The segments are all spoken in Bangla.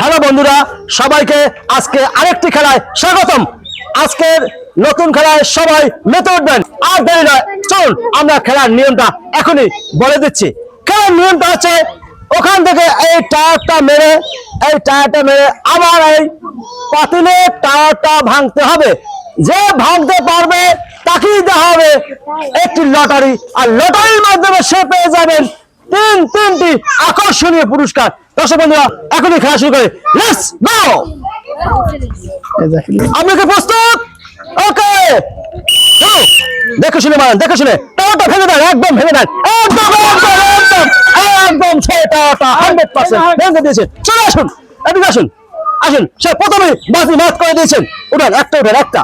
হ্যালো বন্ধুরা, সবাইকে আজকে আরেকটি খেলায় স্বাগতম। আজকের নতুন খেলায় সবাই মেতে উঠবেন। আর দেরি নয়, চলুন আমরা খেলার নিয়মটা এখনই বলে দিচ্ছি। খেলার নিয়মটা হচ্ছে, ওখান থেকে এই টায়ারটা মেরে, এই টায়ারটা মেরে আবার এই পাতিলের টায়ারটা ভাঙতে হবে। যে ভাঙতে পারবে, তাকেই দেওয়া হবে একটি লটারি। আর লটারির মাধ্যমে সে পেয়ে যাবেন তিন তিনটি আকর্ষণীয় পুরস্কার। দর্শক বন্ধুরা, এখনই খেলা শুরু করে। লেটস গো আপনি কি প্রস্তুত দেখে শুনে মারেন দেখে শুনে। টাওয়ারটা ভেঙে দেন, একদম ভেঙে দেন। একদম একদম একদম দিয়েছেন চলে আসুন, এদিকে আসুন। আসুন, সে প্রথমে বাজি মাত করে দিয়েছেন। উঠান, একটা উঠান, একটা।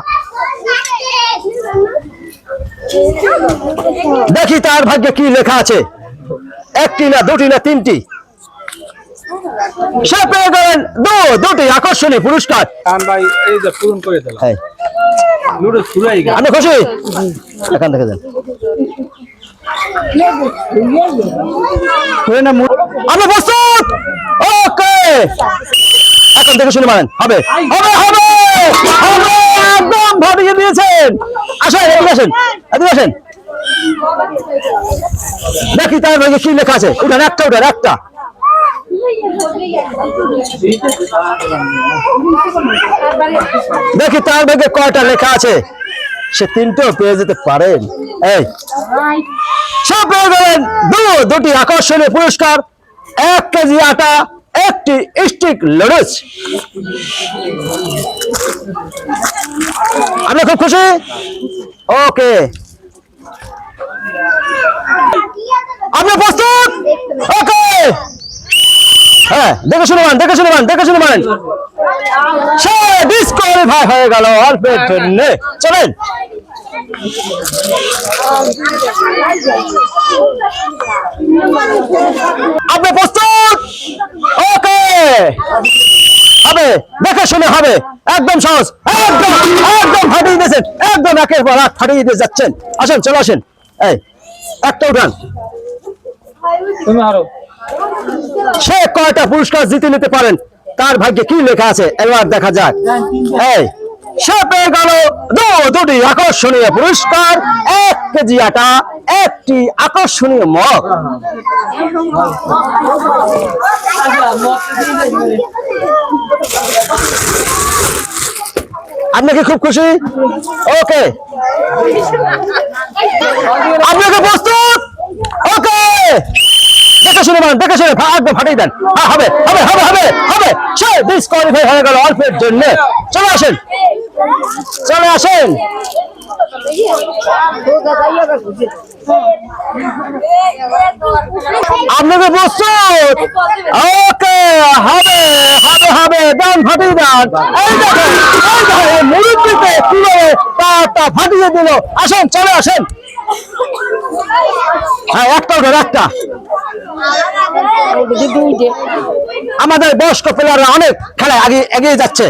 দেখি তার ভাগ্যে কি লেখা আছে। একটি না, দুটি না, তিনটি। সে পেয়ে গেলেন দু দুটি আকর্ষণীয় পুরস্কার। ভাই এই যে পূরণ করে দিলাম। এই, লুডো ফুরাই গেল। আপনি খুশি? এখান থেকে আপনি প্রস্তুত? ওকে। এখন দেখে শুনে মানেন হবে। হবে হবে। হবে। একদম ভাবিয়ে দিয়েছেন। আসেন এদিকে আসেন। এদিকে আসেন। দেখি তার কি লেখা আছে। উঠান একটা উঠান একটা। দেখি তার ভাগে কয়টা লেখা আছে? সে তিনটেও পেয়ে যেতে পারেন এই সে পেয়ে গেলেন দু, দুটি আকর্ষণীয় পুরস্কার, এক কেজি আটা, একটি স্টিক লড়েছ আপনি খুব খুশি? ওকে আপনি প্রস্তুত ওকে হ্যাঁ দেখে শুনে মান দেখে শুনে মান দেখে শুনে মান সে ডিসকোয়ালিফাই হয়ে গেল, অল্পের জন্য। চলেন। আপনি প্রস্তুত? ওকে। হবে, দেখে শুনে হবে। একদম সহজ, একদম একদম ফাটিয়ে দিয়েছেন, একদম একের পর এক ফাটিয়ে দিয়ে যাচ্ছেন। আসেন, চলে আসেন। এই, একটা উঠান। তুমি আরও সে কয়টা পুরস্কার জিতে নিতে পারেন? তার ভাগ্যে কি লেখা আছে? এবার দেখা যাক। এই, সে পেয়ে গেল দুটি আকর্ষণীয় পুরস্কার, এক কেজি আটা, একটি আকর্ষণীয় মগ। আপনি কি খুব খুশি? ওকে। আপনাকে প্রস্তুত? ওকে। শুনে দেখে শুনে একদম ফাটিয়ে দেন। হ্যাঁ, হবে হবে হবে হবে হবে। সে ডিসকোয়ালিফাই হয়ে গেল অল্পের জন্য। চলে আসেন। চলে আসেন। আপনাকে প্রস্তুত। ওকে হবে হবে হবে দেন ফাটিয়ে দেন। এই দেখেন মুরব্বীতে তারটা ফাটিয়ে দিল। আসেন চলে আসেন। হ্যাঁ একটা একটা। আমাদের বয়স্ক প্লেয়াররা অনেক খেলায় আগে এগিয়ে যাচ্ছে।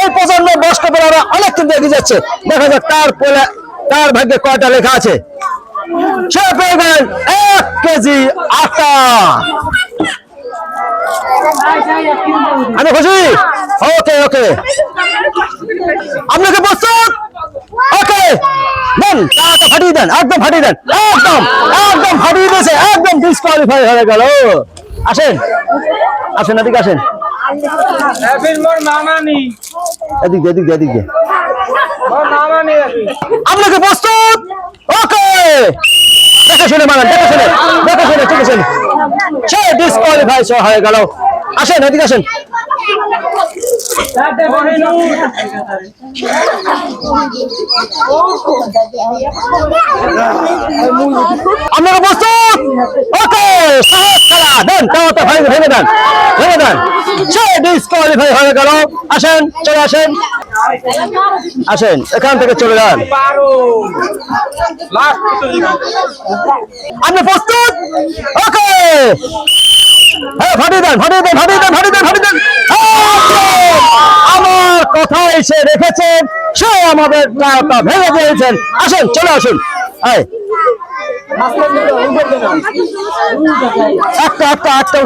এই প্রজন্ম বয়স্ক প্লেয়াররা অনেক কিন্তু এগিয়ে যাচ্ছে। দেখা যাক তার তার ভাগ্যে কয়টা লেখা আছে। সে পেয়ে এক কেজি আটা। আমি খুশি? ওকে ওকে। আপনাকে প্রস্তুত? দেন টাকা ফাটিয়ে দেন একদম ফাটিয়ে দেন একদম একদম ফাটিয়ে দিয়েছে একদম ডিসকোয়ালিফাই হয়ে গেল। আসেন আসেন এদিকে আসেন। এদিক এদিক এদিক। আপনাকে প্রস্তুত? ওকে। দেখে শুনে মানেন দেখে শুনে দেখে শুনে ঠিক আছে সে ডিসকোয়ালিফাই হয়ে গেল। আসেন এদিকে আসেন। আপনারা প্রস্তুত? ওকে খেলা দেন টাওয়ারটা ভেঙে ভেঙে দেন ভেঙে দেন। সে ডিসকোয়ালিফাই হয়ে গেল। আসেন চলে আসেন। আসেন এখান থেকে চলে যান। আপনি প্রস্তুত? ওকে। দেন আমার কথা এসে রেখেছেন, সে আমাদের ভেঙে দিয়েছেন। আসেন, চলে আসুন। একটা একটা একটা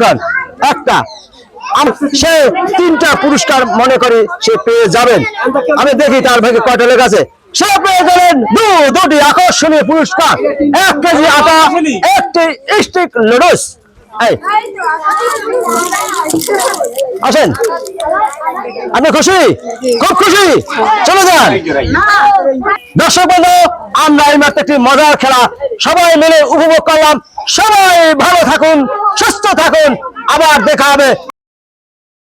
একটা। সে তিনটা পুরস্কার মনে করি সে পেয়ে যাবেন। আমি দেখি তার ভাগে কয়টা লেখা আছে। সে পেয়ে গেলেন দু, দুটি আকর্ষণীয় পুরস্কার। এক কেজি আটা, একটি স্টিক লুডুস আসেন। আপনি খুশি? খুব খুশি। চলে যান। দর্শক বন্ধু, আমরা এই মাত্র একটি মজার খেলা সবাই মিলে উপভোগ করলাম। সবাই ভালো থাকুন, সুস্থ থাকুন। আবার দেখা হবে।